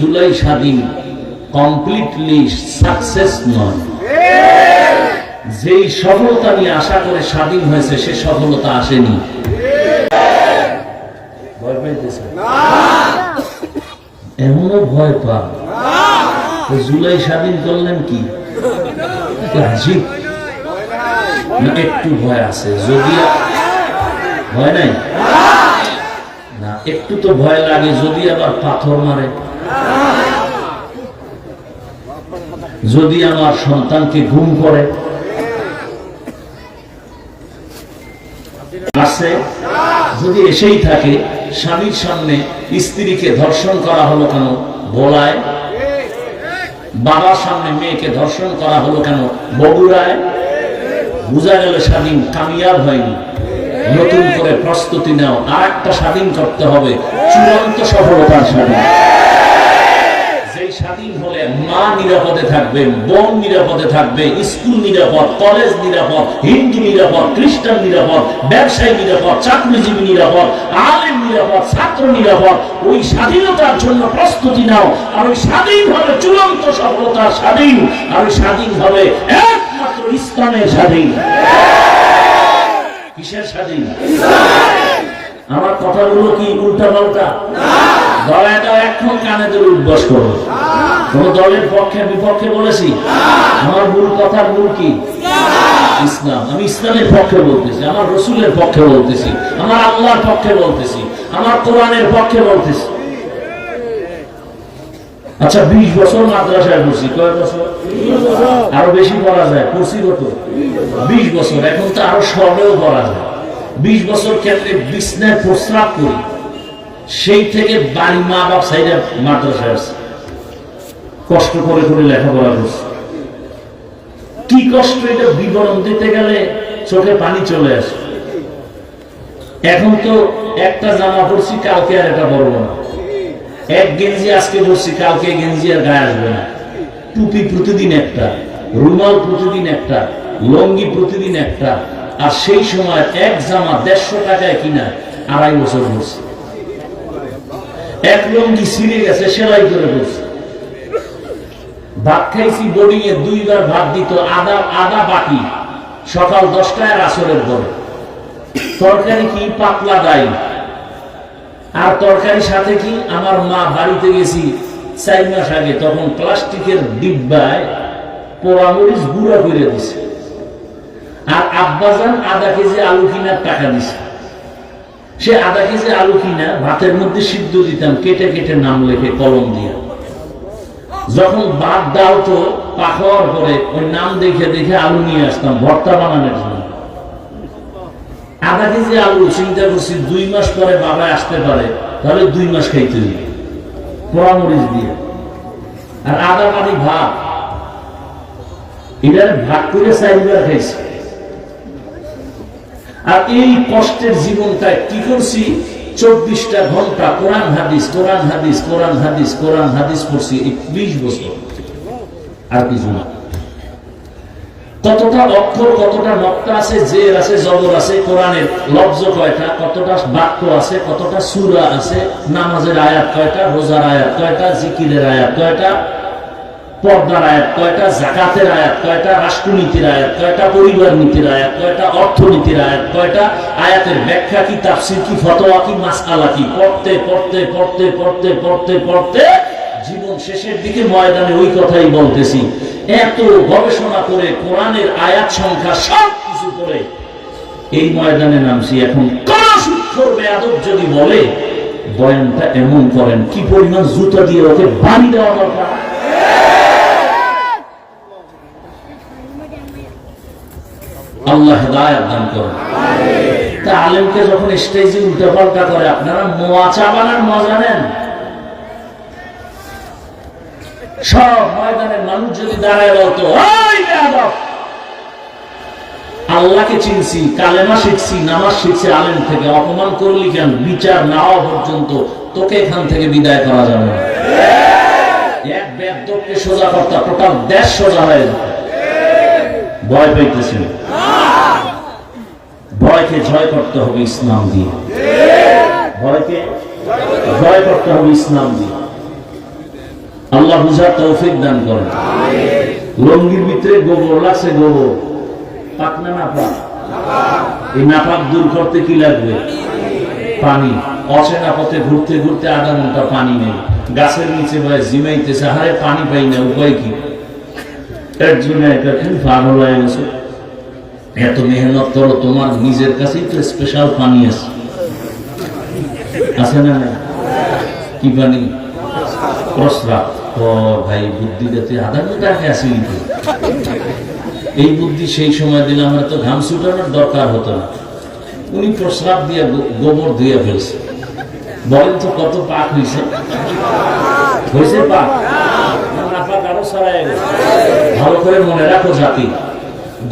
জুলাই স্বাধীন completely success নয়। যেই সফলতা নিয়ে আশা করে স্বাধীন হয়েছে সে সফলতা আসেনি। ভয় পাইতেছে? এমনও ভয় পা জুলাই স্বাধীন করলেন কি? না একটু ভয় আছে। যদি ভয় নাই? না একটু তো ভয় লাগে যদি আবার পাথর মারে। যদি আমার সন্তানকে ঘুম করে যদি এসেই থাকে, স্বামীর সামনে স্ত্রীকে ধর্ষণ করা হলো কেন? বলায়। বাবার সামনে মেয়েকে ধর্ষণ করা হলো কেন? বগুড়ায়। বোঝা গেল স্বাধীন কামিয়াব হয়নি। নতুন করে প্রস্তুতি নাও। আর একটা স্বাধীন করতে হবে। চূড়ান্ত সফলতার স্বাধীন। স্বাধীন হলে মা নিরাপদে থাকবে, বোন নিরাপদে থাকবে, স্কুল নিরাপদ, কলেজ নিরাপদ, হিন্দু নিরাপদ, খ্রিস্টান নিরাপদ, ব্যবসায়ী নিরাপদ, চাকরিজীবী নিরাপদ, আলেম নিরাপদ, ছাত্র নিরাপদ, ওই স্বাধীনতার জন্য প্রস্তুতি নাও। আর ওই স্বাধীন হবে চূড়ান্ত সফলতার স্বাধীন। আর ওই স্বাধীন হবে একমাত্র ইসলামের স্বাধীন। কিসের স্বাধীন? আমার কথাগুলো কি উল্টা পাল্টা দয়াটা এখন কানে ধরে উদ্বাস করো। কোন দলের পক্ষে, বিপক্ষে বলেছি। আমার মূল কথার মূল কি? ইসলাম। আমি ইসলামের পক্ষে বলতেছি, আমার রসুলের পক্ষে বলতেছি, আমার আল্লাহর পক্ষে বলতেছি, আমার কোরআনের পক্ষে বলতেছি। আচ্ছা বিশ বছর মাদ্রাসায় পড়ছি, কয় বছর? আরও বেশি পড়া যায়, পড়ছি কত? বিশ বছর, এখন তো আরও সবেও পড়া যায়। বিশ বছর ক্ষেত্রে বিছনায় প্রস্রাব করি, সেই থেকে বাড়ি মা বাপ সাইডে মাদ্রাসায় আছে কষ্ট করে করে লেখাপড়া করছে। কি কষ্ট এটা বিবরণ দিতে গেলে চোখে পানি চলে আসে। এখন তো একটা জামা পড়ছি কালকে আর এটা পরবো না। এক গেঞ্জি আজকে পড়ছি কালকে গেঞ্জি আর গায়ে আসবে না। টুপি প্রতিদিন একটা, রুমাল প্রতিদিন একটা, লঙ্গি প্রতিদিন একটা, আর সেই সময় এক জামা দেড়শো টাকায় কিনা আড়াই বছর পড়ছে এক লঙ্গি ছিঁড়ে গেছে, সেলাই করে পড়ছে ভাত খাইছি বোর্ডিং এ দুইবার ভাত দিত, আদা আদা বাকি সকাল দশটায় আসরের পরে তরকারি কি পাতলা দাই আর তরকারি সাথে কি আমার মা বাড়িতে গেছি চার মাস আগে, তখন প্লাস্টিকের ডিব্বায় পোড়ামরিচ গুঁড়া করে দিছে। আর আব্বাজান আধা কেজি আলু কিনার টাকা দিছে। সে আধা কেজি আলু কিনা ভাতের মধ্যে সিদ্ধ দিতাম, কেটে কেটে নাম লেখে কলম দিয়া। যখন বাদ দাও তো পাখাওয়ার পরে ওই নাম দেখে দেখে আলু নিয়ে আসতাম, ভর্তা বানানোর জন্য। আধা কেজি আলু চিন্তা করছি দুই মাস পরে বাবা আসতে পারে, তাহলে দুই মাস খাইতে দিবে পোড়ামরিচ দিয়ে। আর আধা পানি ভাত। এটার ভাগ করে চাইবার খাইছি। আর এই কষ্টের জীবনটা কি করছি? চব্বিশটা ঘণ্টা কোরআন হাদিস কোরআন হাদিস কোরআন হাদিস কোরআন হাদিস এই বিশ বছর। আর কিছু না। কতটা অক্ষর, কতটা নক্তা আছে, জের আছে, জবর আছে, কোরআনের লব্জ কয়টা, কতটা বাক্য আছে, কতটা সুরা আছে, নামাজের আয়াত কয়টা, রোজার আয়াত কয়টা, জিকিরের আয়াত কয়টা পর্দার আয়াত, কয়টা জাকাতের আয়াত, কয়টা রাষ্ট্রনীতির আয়াত, কয়টা পরিবার নীতির আয়াত, কয়টা অর্থনীতির আয়াত, কয়টা আয়াতের ব্যাখ্যা কি, তাফসির কি, ফতোয়া কি, মাসআলা কি? পড়তে পড়তে পড়তে পড়তে পড়তে পড়তে জীবন শেষের দিকে ময়দানে ওই কথাই বলতেছি। এত গবেষণা করে কোরআনের আয়াত সংখ্যা সব কিছু করে এই ময়দানে নামছি এখন। কোন সূত্র বেয়াদব যদি বলে, বয়ানটা এমন করেন, কি পরিমাণ জুতা দিয়ে ওকে বাড়ি দেওয়া দরকার? আল্লাহ হেদায়াত দান করেন। তা আলেমকে যখন স্টেজে উল্টা পাল্টা করে, আপনারা মোয়া চা বানান, মজা নেন। সব ময়দানের মানুষ যদি দাঁড়ায় বলতো আল্লাহকে চিনছি, কালেমা শিখছি, নামাজ শিখছি, আলেম থেকে। অপমান করলি কেন? বিচার না পর্যন্ত। তোকে এখান থেকে বিদায় করা যাবে না। এক সোজা করতা, টোটাল দেশ সোজা হয়ে যেত ভয় পাইতেছিল ভয়কে জয় করতে হবে ইসলাম দিয়ে। ভয়কে জয় করতে হবে ইসলাম দিয়ে। আল্লাহ বুঝার তৌফিক দান করেন। লঙ্গির ভিতরে গোবর লাগছে গোবর। পাক না নাপাক? এই নাপাক দূর করতে কি লাগবে? পানি। অচেনা পথে ঘুরতে ঘুরতে আধা ঘণ্টা পানি নেই। গাছের নিচে ভাই জিমাইতেছে। হারে পানি পাই না, উপায় কি? জন্য এখন পাগল হয়ে গেছে। এত মেহনত করো, তোমার নিজের কাছেই তো স্পেশাল পানি আছে। আছে না? কি পানি? প্রস্রাব। ও ভাই, বুদ্ধি যাতে আধা ঘণ্টা আসেনি তো। এই বুদ্ধি সেই সময় দিলে আমার তো ঘাম ছুটানোর দরকার হতো না। উনি প্রস্রাব দিয়ে গোবর ধুয়ে ফেলছে। বলেন তো কত পাক হয়েছে হয়েছে পাক? আরও ছড়ায় ভালো করে মনে রাখো জাতি।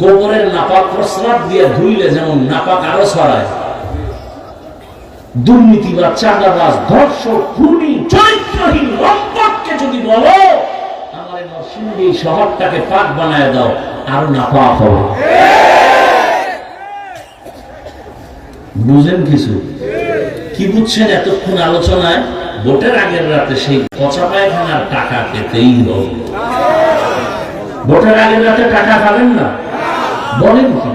গোবরের নাপাক প্রস্রাব দিয়ে ধুইলে যেমন নাপাক আরও ছড়ায়। দুর্নীতিবাদ চাঁদাবাজ, ধর্ষক, খুনি, চরিত্রহীন লম্পটকে যদি বলো শহরটাকে পাক বানায় দাও নাপাক হবে। বুঝেন কিছু? কি বুঝছেন এতক্ষণ আলোচনায়? ভোটের আগের রাতে সেই পচা পায়খানার টাকা পেতেই হবে। ভোটের আগের রাতে টাকা খাবেন না? বলেন কি?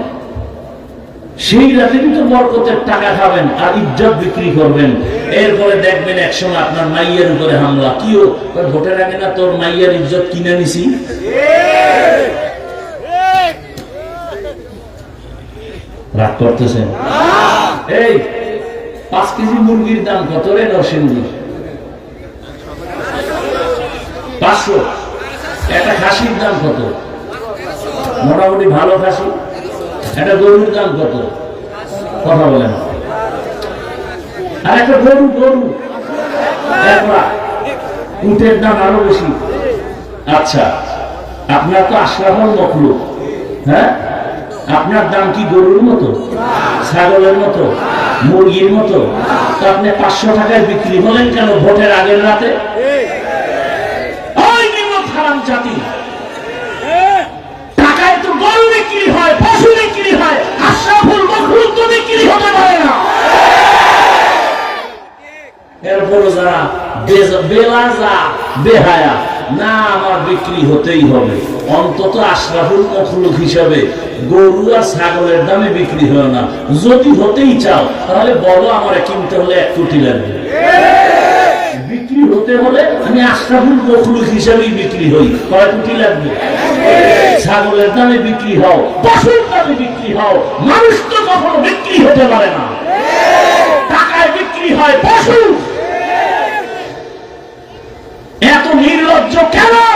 সেই রাতে কিন্তু বরকতের টাকা খাবেন আর ইজ্জত বিক্রি করবেন। এরপরে দেখবেন একসময় আপনার মাইয়ের উপরে হামলা। কিও ভোটের আগে না তোর মাইয়ের ইজ্জত কিনে নিছি? রাগ করতেছেন এই, পাঁচ কেজি মুরগির দাম কত রে নরসিংদী? পাঁচশো। একটা খাসির দাম কত? মোটামুটি ভালো খাসি। একটা গরুর দাম কত? কথা বলেন। আর একটা গরু গরু। উটের দাম আরও বেশি। আচ্ছা আপনার তো আশরাফল মখলু হ্যাঁ? আপনার দাম কি গরুর মতো? ছাগলের মতো? মুরগির মতো? তো আপনি পাঁচশো টাকায় বিক্রি হলেন কেন ভোটের আগের রাতে ওই নিমক হারাম জাতি টাকায় তো গরু বিক্রি হয় পশু বিক্রি হয় আশরাফুল মখলুক তো বিক্রি হতে পারে না এরপরও যারা বেলাজা, বেহায়া। না, আমার বিক্রি হতেই হবে। অন্তত আশরাফুল মখলুক হিসাবে গরু আর ছাগলের দামে বিক্রি হয় না। যদি হতেই চাও, তাহলে বলো আমার কিনতে হলে এক কোটি লাগবে। বিক্রি হতে হলে আমি আশরাফুল মখলুক হিসাবেই বিক্রি হই। কয় কোটি লাগবে? ছাগলের দামে বিক্রি হও, পশুর দামে বিক্রি হও। মানুষ তো কখনো বিক্রি হতে পারে না। টাকায় বিক্রি হয় পশু। সাহায্য কেন?